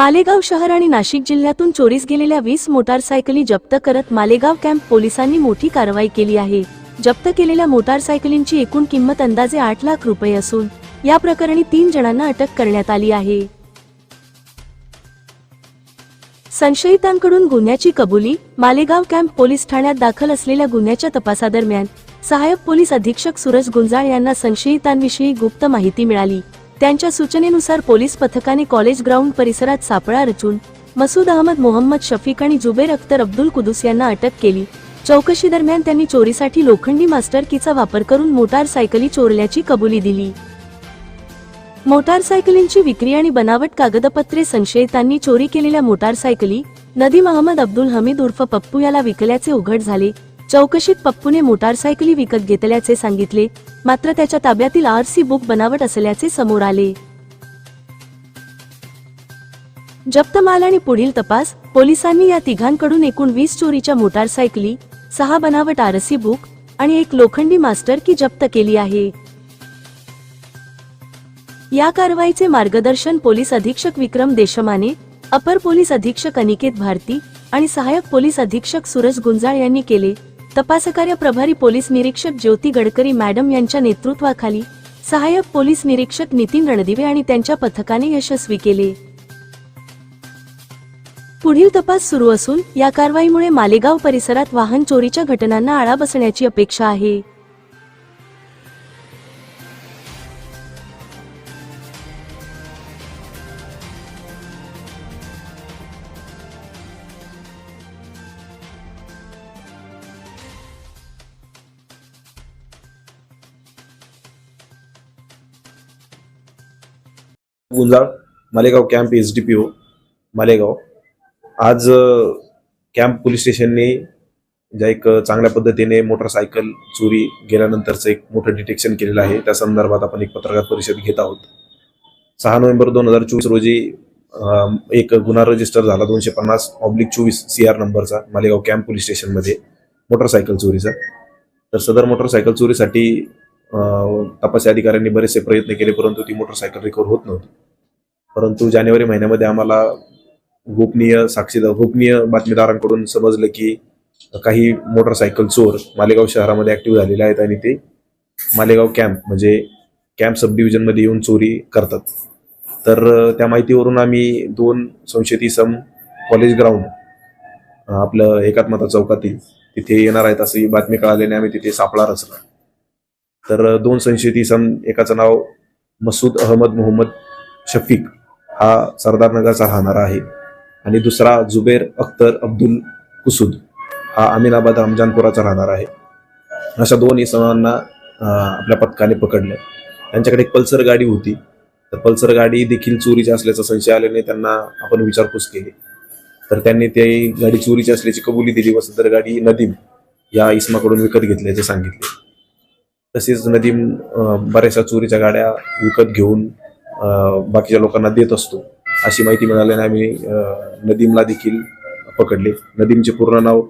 मालेगाव शहर आणि नाशिक जिल्ह्यातून चोरीस गेलेल्या वीस मोटारसायकली जप्त करत मालेगाव कॅम्प पोलिसांनी मोठी कारवाई केली आहे. जप्त केलेल्या मोटारसायकलींची एकूण किंमत अंदाजे आठ लाख रुपये असून या प्रकरणी तीन जणांना अटक करण्यात आली आहे. संशयितांकडून गुन्ह्याची कबुली मालेगाव कॅम्प पोलीस ठाण्यात दाखल असलेल्या गुन्ह्याच्या तपासादरम्यान सहाय्यक पोलीस अधीक्षक सुरज गुंजाळ यांना संशयितांविषयी गुप्त माहिती मिळाली. त्यांच्या सूचनेनुसार पोलीस पथकाने कॉलेज ग्राउंड परिसरात सापळा रचून मसूद अहमद मोहम्मद शफीक आणि जुबेर अख्तर अब्दुल कुदूस यांना अटक केली. चौकशी दरम्यान त्यांनी चोरीसाठी लोखंडी मास्टर कीचा वापर करून मोटारसायकली चोरल्याची कबुली दिली. मोटारसायकलींची विक्री आणि बनावट कागदपत्रे संशयितांनी चोरी केलेल्या मोटारसायकली नदीम अहमद अब्दुल हमीद उर्फ पप्पू याला विकल्याचे उघड झाले. चौकशीत पप्पूने मोटारसायकली विकत घेतल्याचे सांगितले मात्र त्याच्या ताब्यातील आरसी बुक बनावट असल्याचे समोर आले. जप्तमाल आणि पुढील तपास पोलिसांनी या तिघांकडून एकूण वीस चोरीच्या मोटारसायकली सहा बनावट आरसी बुक आणि एक लोखंडी मास्टर की जप्त केली आहे. या कारवाईचे मार्गदर्शन पोलीस अधीक्षक विक्रम देशमाने अपर पोलीस अधीक्षक अनिकेत भारती आणि सहाय्यक पोलीस अधीक्षक सुरज गुंजाळ यांनी केले. तपासकार्य प्रभारी पोलीस निरीक्षक ज्योती गडकरी मॅडम यांच्या नेतृत्वाखाली सहाय्यक पोलीस निरीक्षक नितीन रणदिवे आणि त्यांच्या पथकाने यशस्वी केले. पुढील तपास सुरू असून या कारवाईमुळे मालेगाव परिसरात वाहन चोरीच्या घटनांना आळा बसण्याची अपेक्षा आहे. Gunjal Malegaon camp S D P O Malegaon. आज कॅम्प पोलीस स्टेशनने ज्या एक चांगल्या पद्धतीने मोटरसायकल चोरी गेल्यानंतरचं एक मोठं डिटेक्शन केलेलं आहे. त्या संदर्भात आपण एक पत्रकार परिषद घेत आहोत. सहा नोव्हेंबर दोन हजार चोवीस रोजी एक गुन्हा रजिस्टर झाला दोनशे पन्नास ऑब्लिक चोवीस सी आर नंबरचा मालेगाव कॅम्प पोलीस स्टेशनमध्ये मोटरसायकल चोरीचा. तर सदर मोटरसायकल चोरीसाठी तपासी अधिकाऱ्यांनी बरेचसे प्रयत्न केले परंतु ती मोटरसायकल रिकवर होत नव्हती. परंतु जानेवारी महिन्यामध्ये आम्हाला गोपनीय साक्षीदार गोपनीय बातमीदारांकडून समजलं की काही मोटरसायकल चोर मालेगाव शहरामध्ये ऍक्टिव्ह झालेले आहेत आणि ते मालेगाव कॅम्प म्हणजे कॅम्प सब डिव्हिजनमध्ये येऊन चोरी करतात. तर त्या माहितीवरून आम्ही दोन संशयित इसम कॉलेज ग्राउंड आपलं एकात्मता चौकातील तिथे येणार आहेत अशी बातमी कळाल्याने आम्ही तिथे सापळा रचला. तर दोन संशयित इसम एकाचं नाव मसूद अहमद मोहम्मद शफीक हा सरदारनगरचा राहणारा आहे. आणि दुसरा जुबेर अख्तर अब्दुल कुसूद. हा अमीनाबाद रमजानपुराचा राहणार आहे. अशा दोन इसमांना आपल्या पथकाने पकडलं. त्यांच्याकडे एक पल्सर गाडी होती. तर पल्सर गाडी देखील चोरीची असल्याचा संशय आल्याने त्यांना आपण विचारपूस केली. तर त्यांनी ती गाडी चोरीची असल्याची कबुली दिली व सदर गाडी नदीम या इसमाकडून विकत घेतल्याचे सांगितले. तसेच नदीम बऱ्याचशा चोरीच्या गाड्या विकत घेऊन बाकीच्या लोकांना देत असतो. अशी माहिती मिळाल्याने आम्ही नदीमला देखील पकडले. नदीमचे पूर्ण नाव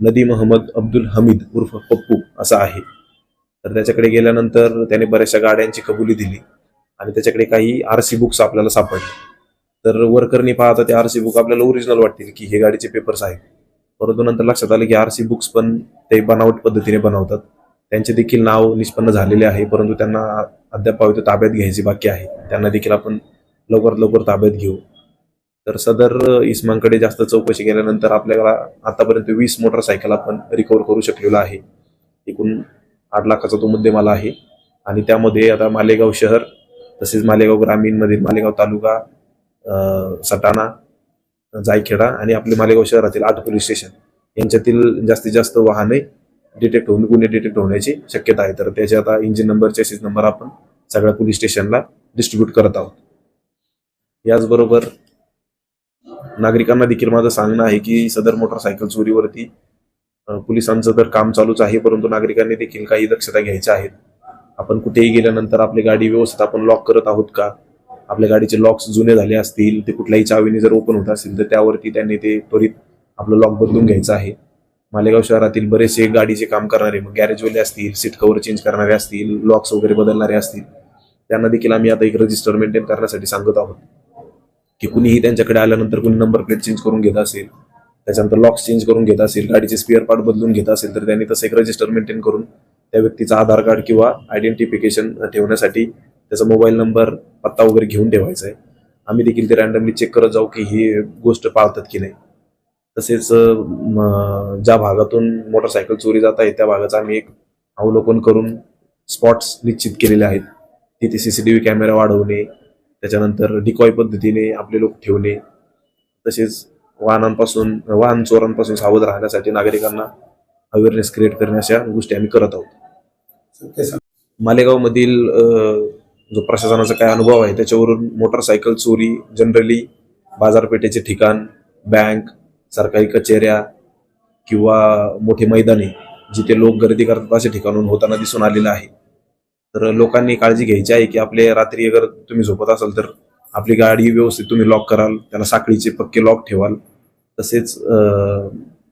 नदीम अहमद अब्दुल हमीद उर्फ पप्पू असं आहे. तर त्याच्याकडे गेल्यानंतर त्याने बऱ्याचशा गाड्यांची कबुली दिली आणि त्याच्याकडे काही आर सी बुक्स आपल्याला सापडले. तर वर्करनी पाहता ते आर सी बुक आपल्याला ओरिजिनल वाटतील की हे गाडीचे पेपर्स आहेत. परंतु नंतर लक्षात आलं की आर सी बुक्स पण ते बनावट पद्धतीने बनवतात. त्यांचे देखील नाव निष्पन्न झालेले आहे परंतु त्यांना अद्याप ते ताब्यात घ्यायची बाकी आहे. त्यांना देखील आपण लवकरात लवकर ताब्यात घेऊ. तर सदर इस्मांकडे जास्त चौकशी केल्यानंतर आपल्याला आतापर्यंत वीस मोटरसायकल आपण रिकवर करू शकलेलो आहे. एकूण आठ लाखाचा तो मुद्देमाल आहे. आणि त्यामध्ये आता मालेगाव शहर तसेच मालेगाव ग्रामीणमधील मालेगाव तालुका सटाणा जायखेडा आणि आपले मालेगाव शहरातील आठ पोलीस स्टेशन यांच्यातील जास्तीत जास्त वाहने डिटेक्ट होऊन गुन्हे डिटेक्ट होण्याची शक्यता आहे. तर त्याचे आता इंजिन नंबर चेसिस नंबर आपण सगळ्या पोलीस स्टेशनला डिस्ट्रीब्यूट करत आहोत. याचबरोबर नागरिकांना देखील माझं सांगणं आहे की सदर मोटरसायकल चोरीवरती पोलिसांचं तर काम चालूच आहे परंतु नागरिकांनी देखील काही दक्षता घ्यायच्या आहेत. आपण कुठेही गेल्यानंतर आपली गाडी व्यवस्थित आपण लॉक करत आहोत का? आपल्या गाडीचे लॉक्स जुने झाले असतील ते कुठल्याही चावीने जर ओपन होत असतील तर त्यावरती त्यांनी ते त्वरित आपलं लॉक बदलून घ्यायचं आहे. मालेगाव शहरातील बरेचसे गाडीचे काम करणारे मग गॅरेजवाले असतील सीट कव्हर चेंज करणारे असतील लॉक्स वगैरे बदलणारे असतील त्यांना देखील आम्ही आता एक रजिस्टर मेंटेन करण्यासाठी सांगत आहोत. की कुणीही त्यांच्याकडे आल्यानंतर कुणी नंबर प्लेट चेंज करून घेत असेल त्याच्यानंतर लॉक्स चेंज करून घेत असेल गाडीचे स्पेअर पार्ट बदलून घेत असेल तर त्यांनी तसं एक रजिस्टर मेंटेन करून त्या व्यक्तीचा आधार कार्ड किंवा आयडेंटिफिकेशन ठेवण्यासाठी त्याचा मोबाईल नंबर पत्ता वगैरे घेऊन ठेवायचा आहे. आम्ही देखील ते रॅन्डमली चेक करत जाऊ की ही गोष्ट पाळतात की नाही. तसेच ज्या भागातून मोटरसायकल चोरी जात आहे त्या भागाचं आम्ही एक अवलोकन करून स्पॉट्स निश्चित केलेले आहेत. तिथे C C T V camera वाढवणे त्याच्यानंतर डिकॉय पद्धतीने आपले लोक ठेवणे तसेच वाहनांपासून वाहन चोरांपासून सावध राहण्यासाठी नागरिकांना अवेअरनेस क्रिएट करणे अशा गोष्टी आम्ही करत आहोत. मालेगावमधील जो प्रशासनाचा काय अनुभव आहे त्याच्यावरून मोटरसायकल चोरी जनरली बाजारपेठेचे ठिकाण बँक सरकारी कचेऱ्या किंवा मोठे मैदाने जिथे लोक गर्दी करतात अशा ठिकाणून होताना दिसून आलेलं आहे. तर लोकांनी काळजी घ्यायची आहे की आपले रात्री अगर तुम्ही झोपत असाल तर आपली गाडी व्यवस्थित तुम्ही लॉक कराल त्याला साखळीचे पक्के लॉक ठेवाल. तसेच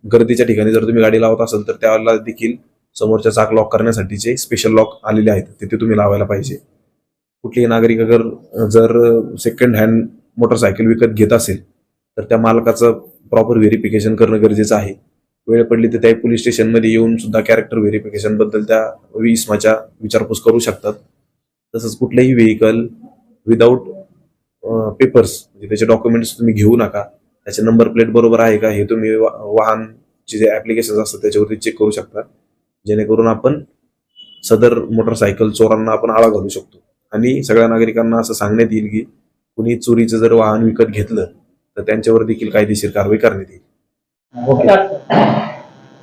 गर्दीच्या ठिकाणी जर तुम्ही गाडी लावत असाल तर त्याला देखील समोरच्या चाक लॉक करण्यासाठीचे स्पेशल लॉक आलेले आहेत. तिथे तुम्ही लावायला पाहिजे. कुठलेही नागरिक अगर जर सेकंड हँड मोटरसायकल विकत घेत असेल तर त्या मालकाचं प्रॉपर व्हेरिफिकेशन करणं गरजेचं आहे. वेळ पडली तर त्या पोलीस स्टेशनमध्ये येऊन सुद्धा कॅरेक्टर व्हेरिफिकेशनबद्दल त्या इस्माच्या विचारपूस करू शकतात. तसंच कुठलंही व्हेकल विदाऊट पेपर्स म्हणजे त्याचे डॉक्युमेंट्स तुम्ही घेऊ नका. त्याचे नंबर प्लेट बरोबर आहे का हे तुम्ही वा- वाहनचे जे ऍप्लिकेशन असतात त्याच्यावरती चेक करू शकता. जेणेकरून आपण सदर मोटरसायकल चोरांना आपण आळा घालू शकतो. आणि सगळ्या नागरिकांना असं सांगण्यात येईल की कुणी चोरीचं जर वाहन विकत घेतलं तर त्यांच्यावर देखील कायदेशीर कारवाई करण्यात येईल.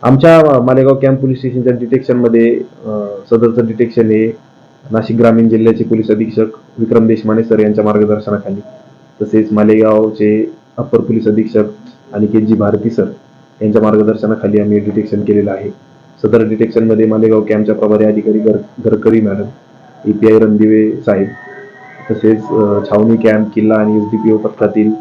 आमच्या मालेगाव कॅम्प पोलीस स्टेशनच्या डिटेक्शनमध्ये अं, सदरचं डिटेक्शन हे नाशिक ग्रामीण जिल्ह्याचे पोलीस अधीक्षक विक्रम देशमाने सर यांच्या मार्गदर्शनाखाली. तसेच मालेगावचे अप्पर पोलीस अधीक्षक अनिकेतजी भारती सर यांच्या मार्गदर्शनाखाली आम्ही डिटेक्शन केलेलं आहे. सदर डिटेक्शनमध्ये मालेगाव कॅम्पच्या प्रभारी अधिकारी गर Garkari madam A P I Randive साहेब तसेच छावणी कॅम्प किल्ला आणि एस डी पी ओ पथकातील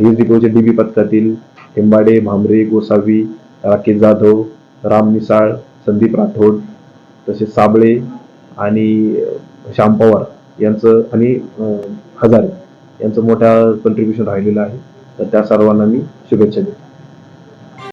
एस डी ओचे डी बी पथकातील हिंबाडे भांबरे गोसावी राकेश जाधव राम मिसाळ संदीप राठोड तसेच साबळे आणि श्याम पवार यांचं आणि हजारे यांचं मोठ्या कंट्रीब्युशन राहिलेलं आहे. तर त्या सर्वांना मी शुभेच्छा देतो.